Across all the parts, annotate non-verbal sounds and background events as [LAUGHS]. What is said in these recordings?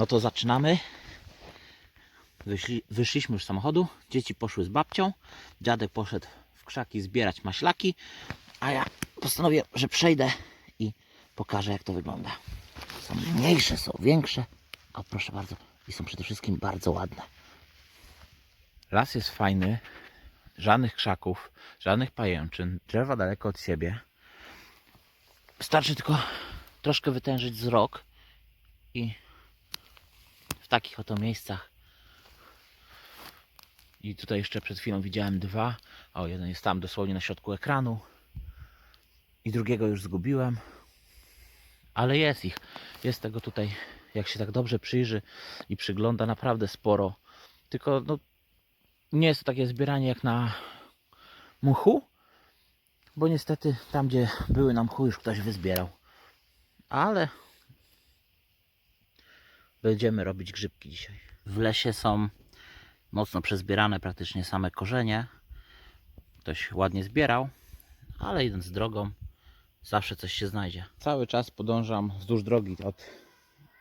No to zaczynamy. Wyszli, wyszliśmy już z samochodu. Dzieci poszły z babcią. Dziadek poszedł w krzaki zbierać maślaki. A ja postanowię, że przejdę i pokażę jak to wygląda. Są mniejsze, są większe. O proszę bardzo. I są przede wszystkim bardzo ładne. Las jest fajny. Żadnych krzaków, żadnych pajęczyn. Drzewa daleko od siebie. Wystarczy tylko troszkę wytężyć wzrok i takich oto miejscach. I tutaj jeszcze przed chwilą widziałem dwa. O, jeden jest tam dosłownie na środku ekranu. I drugiego już zgubiłem. Ale jest ich. Jest tego tutaj, jak się tak dobrze przyjrzy i przygląda, naprawdę sporo. Tylko no, nie jest to takie zbieranie jak na mchu, bo niestety tam, gdzie były na mchu, już ktoś wyzbierał. Ale będziemy robić grzybki dzisiaj. W lesie są mocno przezbierane praktycznie same korzenie. Ktoś ładnie zbierał, ale idąc drogą zawsze coś się znajdzie. Cały czas podążam wzdłuż drogi od,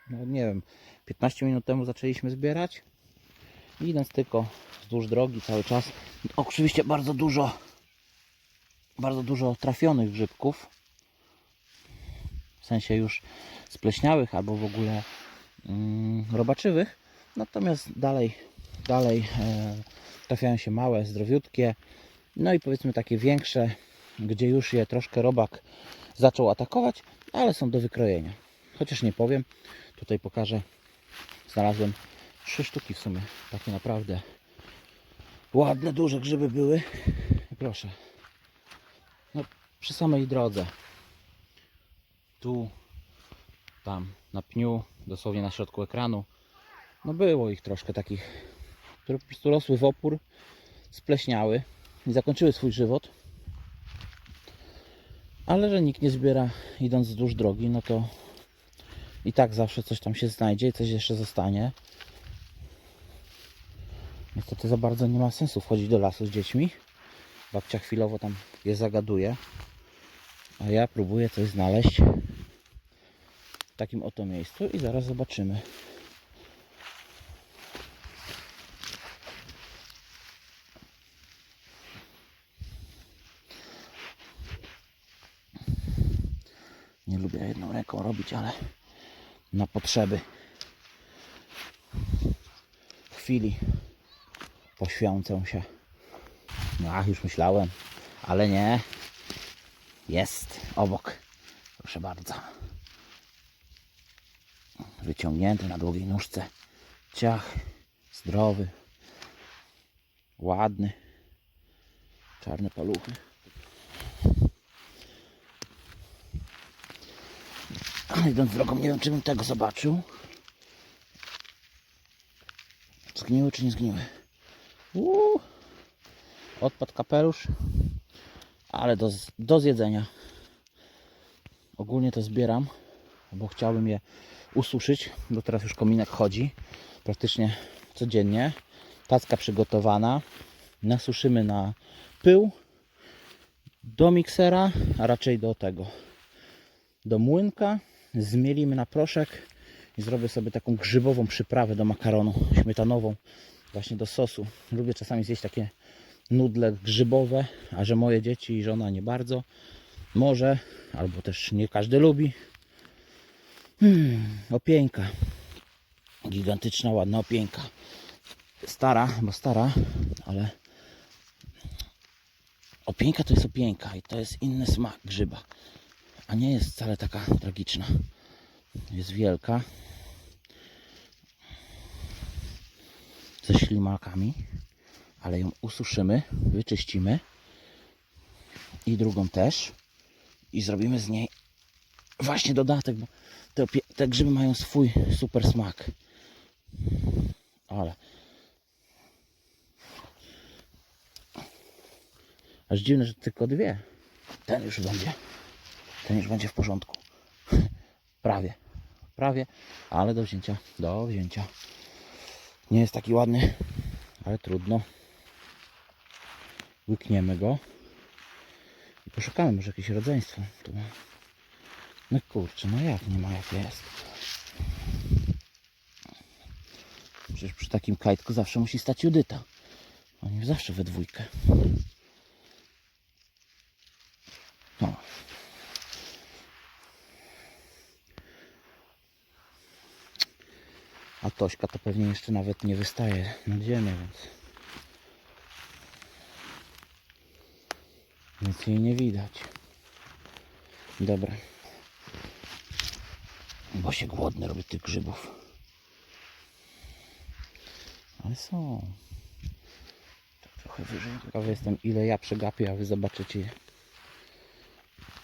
no nie wiem, 15 minut temu zaczęliśmy zbierać. I idąc tylko wzdłuż drogi cały czas. Oczywiście bardzo dużo, bardzo dużo trafionych grzybków. W sensie już spleśniałych albo w ogóle robaczywych. Natomiast dalej, dalej e, trafiają się małe, zdrowiutkie. No i powiedzmy takie większe, gdzie już je troszkę robak zaczął atakować, ale są do wykrojenia. Chociaż nie powiem, tutaj pokażę. Znalazłem trzy sztuki w sumie. Takie naprawdę ładne, duże grzyby były. Proszę. No, przy samej drodze. Tu, tam, na pniu, dosłownie na środku ekranu. No było ich troszkę takich, które po prostu rosły w opór, spleśniały i zakończyły swój żywot. Ale że nikt nie zbiera idąc wzdłuż drogi, no to i tak zawsze coś tam się znajdzie i coś jeszcze zostanie. Niestety za bardzo nie ma sensu wchodzić do lasu z dziećmi. Babcia chwilowo tam je zagaduje. A ja próbuję coś znaleźć takim oto miejscu i zaraz zobaczymy. Nie lubię jedną ręką robić, ale na potrzeby chwili poświęcę się. No, ach, już myślałem, ale nie. Jest obok. Proszę bardzo. Wyciągnięty na długiej nóżce. Ciach. Zdrowy. Ładny. Czarne paluchy. Ale idąc drogą, nie wiem, czy bym tego zobaczył. Zgniły czy nie zgniły? Uuu. Odpadł kapelusz, ale do, do zjedzenia. Ogólnie to zbieram, bo chciałbym je ususzyć, bo teraz już kominek chodzi praktycznie codziennie. Tacka przygotowana. Nasuszymy na pył do miksera, a raczej do tego, do młynka. Zmielimy na proszek i zrobię sobie taką grzybową przyprawę do makaronu śmietanową, właśnie do sosu. Lubię czasami zjeść takie nudle grzybowe, a że moje dzieci i żona nie bardzo. Może, albo też nie każdy lubi. Hmm, opieńka. Gigantyczna, ładna opieńka. Stara, bo stara, ale opieńka to jest opieńka i to jest inny smak grzyba. A nie jest wcale taka tragiczna. Jest wielka. Ze ślimakami ale ją ususzymy, wyczyścimy i drugą też i zrobimy z niej właśnie dodatek, bo te, te grzyby mają swój super smak. Ale aż dziwne, że tylko dwie. Ten już będzie, ten już będzie w porządku. [LAUGHS] Prawie, prawie, ale do wzięcia, do wzięcia. Nie jest taki ładny, ale trudno. Łykniemy go i poszukamy może jakieś rodzeństwo. Tu. No kurczę, no jak nie ma jak jest. Przecież przy takim kajtku zawsze musi stać Judyta. Oni zawsze we dwójkę. No. A Tośka to pewnie jeszcze nawet nie wystaje nad ziemię, więc... Nic jej nie widać. Dobra. Bo się głodny robi tych grzybów. Ale są. Tak trochę wyżej. Ciekawy jestem ile ja przegapię, a wy zobaczycie.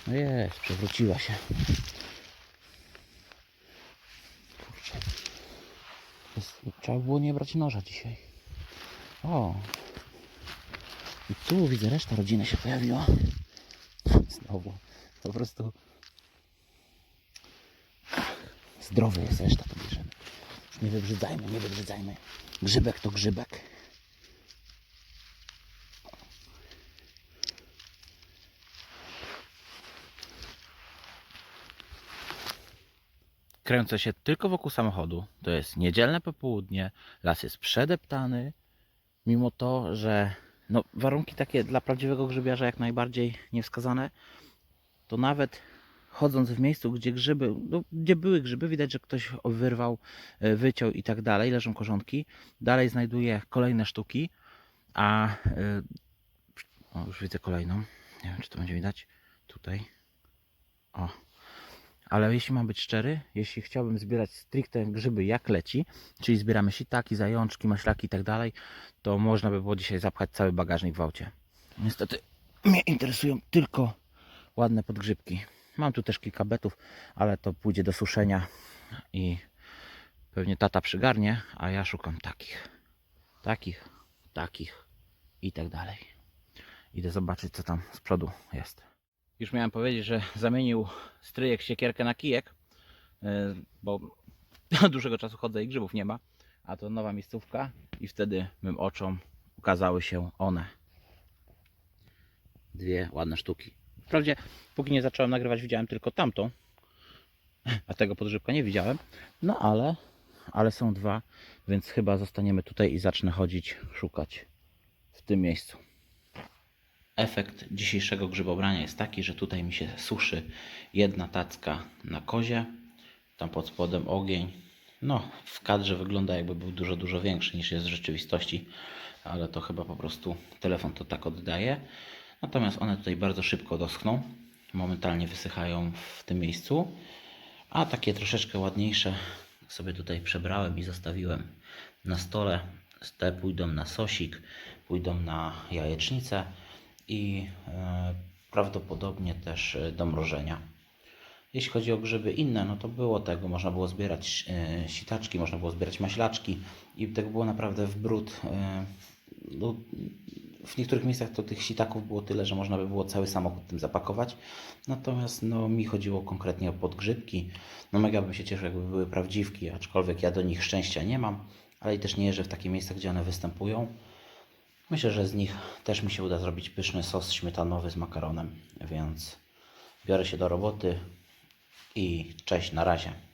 No jest, przewróciła się. Kurczę. Jest, trzeba było nie brać noża dzisiaj. O. I tu widzę, reszta rodziny się pojawiła. Znowu. Po prostu zdrowy jest, reszta to bierzemy. Już nie wybrzydzajmy, nie wybrzydzajmy. Grzybek to grzybek. Kręcę się tylko wokół samochodu. To jest niedzielne popołudnie. Las jest przedeptany. Mimo to, że no, warunki takie dla prawdziwego grzybiarza jak najbardziej niewskazane, to nawet chodząc w miejscu, gdzie grzyby, no, gdzie były grzyby, widać, że ktoś wyrwał, e, wyciął i tak dalej, leżą korzonki. Dalej znajduje kolejne sztuki, a e, o, już widzę kolejną. Nie wiem, czy to będzie widać. Tutaj. O. Ale jeśli mam być szczery, jeśli chciałbym zbierać stricte grzyby jak leci, czyli zbieramy sitaki, zajączki, maślaki i tak dalej, to można by było dzisiaj zapchać cały bagażnik w aucie. Niestety mnie interesują tylko ładne podgrzybki. Mam tu też kilka betów, ale to pójdzie do suszenia i pewnie tata przygarnie, a ja szukam takich, takich, takich i tak dalej. Idę zobaczyć, co tam z przodu jest. Już miałem powiedzieć, że zamienił stryjek siekierkę na kijek, yy, bo [LAUGHS] od dłuższego czasu chodzę i grzybów nie ma, a to nowa miejscówka i wtedy mym oczom ukazały się one. Dwie ładne sztuki. Wprawdzie, póki nie zacząłem nagrywać, widziałem tylko tamtą, a tego podgrzybka nie widziałem. No ale, ale są dwa, więc chyba zostaniemy tutaj i zacznę chodzić, szukać w tym miejscu. Efekt dzisiejszego grzybobrania jest taki, że tutaj mi się suszy jedna tacka na kozie, tam pod spodem ogień. No, w kadrze wygląda jakby był dużo, dużo większy niż jest w rzeczywistości, ale to chyba po prostu telefon to tak oddaje. Natomiast one tutaj bardzo szybko doschną, momentalnie wysychają w tym miejscu, a takie troszeczkę ładniejsze sobie tutaj przebrałem i zostawiłem na stole. Te pójdą na sosik, pójdą na jajecznicę i e, prawdopodobnie też e, do mrożenia. Jeśli chodzi o grzyby inne, no to było tego, można było zbierać e, sitaczki, można było zbierać maślaczki i tego było naprawdę w brud. W niektórych miejscach to tych sitaków było tyle, że można by było cały samochód tym zapakować. Natomiast no, mi chodziło konkretnie o podgrzybki. No mega bym się cieszył, jakby były prawdziwki, aczkolwiek ja do nich szczęścia nie mam, ale i też nie jeżdżę w takie miejsca, gdzie one występują. Myślę, że z nich też mi się uda zrobić pyszny sos śmietanowy z makaronem, więc biorę się do roboty i cześć, na razie.